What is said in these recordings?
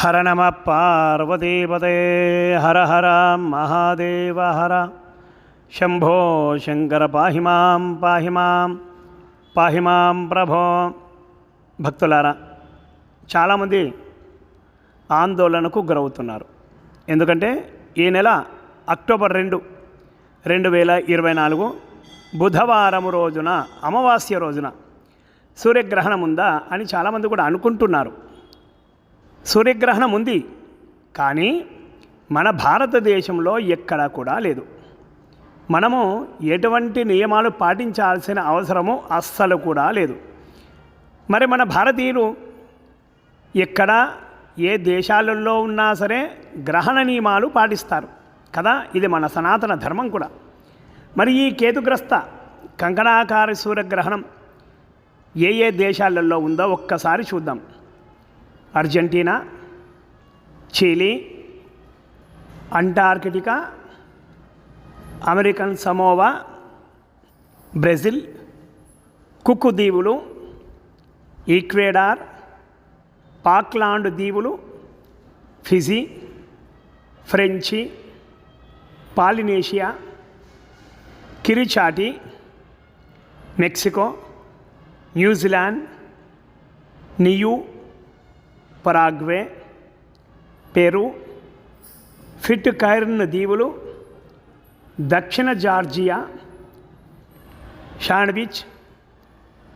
హర నమ పార్వతీపదే హర హర మహాదేవ హర. శంభో శంకర పాహి మాం పాహి మాం పాహి మాం ప్రభో. భక్తులారా చాలామంది ఆందోళనకు గురవుతున్నారు. ఎందుకంటే ఈ నెల అక్టోబర్ రెండు రెండు వేల ఇరవై నాలుగు బుధవారము రోజున అమావాస్య రోజున సూర్యగ్రహణం ఉందా అని చాలామంది కూడా అనుకుంటున్నారు. సూర్యగ్రహణం ఉంది కానీ మన భారతదేశంలో ఎక్కడా కూడా లేదు. మనము ఎటువంటి నియమాలు పాటించాల్సిన అవసరము అస్సలు కూడా లేదు. మరి మన భారతీయులు ఎక్కడ ఏ దేశాలలో ఉన్నా సరే గ్రహణ నియమాలు పాటిస్తారు. కదా? ఇది మన సనాతన ధర్మం కూడా. మరి ఈ కేతుగ్రస్త కంకణాకార సూర్యగ్రహణం ఏ ఏ దేశాలలో ఉందో ఒక్కసారి చూద్దాం. Argentina Chile Antarctica American Samoa Brazil Cook దీవులు ఈక్వేడార్ పాక్లాండ్ దీవులు Fiji French Polynesia Kiribati Mexico New Zealand Niue Paraguay Peru Pitcairn దీవులు దక్షిణ జార్జియా షాండ్విచ్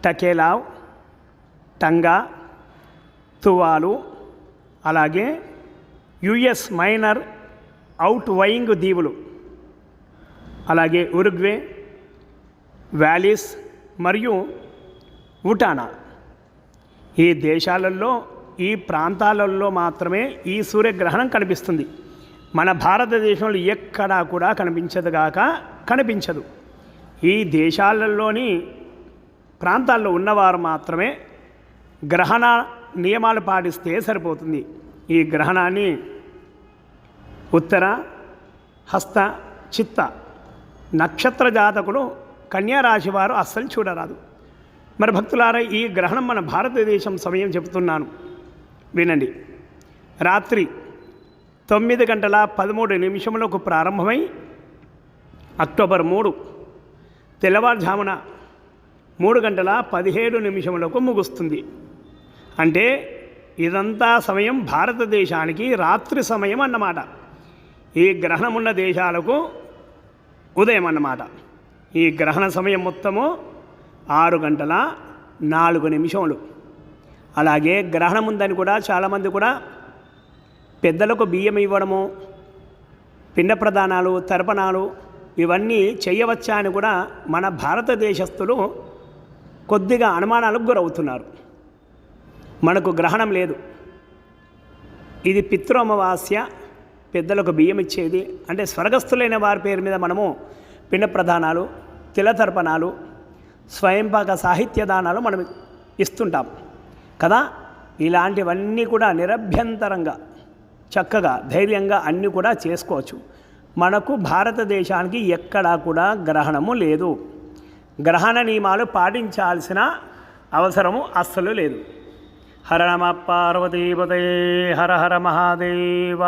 టకేలావ్ టంగా తువాలు అలాగే యుఎస్ మైనర్ అవుట్ వైయింగ్ దీవులు. అలాగే ఉరుగ్వే వ్యాలీస్ మరియు ఉటానా ఈ దేశాలలో ఈ ప్రాంతాలలో మాత్రమే ఈ సూర్యగ్రహణం కనిపిస్తుంది. మన భారతదేశంలో ఎక్కడా కూడా కనిపించదు గాక కనిపించదు. ఈ దేశాలలోని ప్రాంతాల్లో ఉన్నవారు మాత్రమే గ్రహణ నియమాలు పాటిస్తే సరిపోతుంది. ఈ గ్రహణాన్ని ఉత్తర హస్త చిత్త నక్షత్ర జాతకులు కన్యారాశి వారు అస్సలు చూడరాదు. మరి భక్తులారా ఈ గ్రహణం మన భారతదేశం సమయం చెబుతున్నాను. వినండి. రాత్రి తొమ్మిది గంటల పదమూడు నిమిషములకు ప్రారంభమై అక్టోబర్ మూడు తెల్లవారుజామున మూడు గంటల పదిహేడు నిమిషములకు ముగుస్తుంది. అంటే ఇదంతా సమయం భారతదేశానికి రాత్రి సమయం అన్నమాట. ఈ గ్రహణం ఉన్న దేశాలకు ఉదయం అన్నమాట. ఈ గ్రహణ సమయం మొత్తము ఆరు గంటల నాలుగు నిమిషములు. అలాగే గ్రహణం ఉందని కూడా చాలామంది కూడా పెద్దలకు బియ్యం ఇవ్వడము పిండ ప్రదానాలు తర్పణాలు ఇవన్నీ చేయవచ్చా అని కూడా మన భారతదేశస్థులు కొద్దిగా అనుమానాలకు గురవుతున్నారు. మనకు గ్రహణం లేదు. ఇది పితృమవాస్య పెద్దలకు బియ్యం ఇచ్చేది. అంటే స్వర్గస్థులైన వారి పేరు మీద మనము పిండ ప్రధానాలు తిలతర్పణాలు స్వయంపాక సాహిత్య దానాలు మనం ఇస్తుంటాం. కదా? ఇలాంటివన్నీ కూడా నిరభ్యంతరంగా చక్కగా ధైర్యంగా అన్నీ కూడా చేసుకోవచ్చు. మనకు భారతదేశానికి ఎక్కడా కూడా గ్రహణము లేదు. గ్రహణ నియమాలు పాటించాల్సిన అవసరము అస్సలు లేదు. హర నమ పార్వతీపతే హర హర మహాదేవ.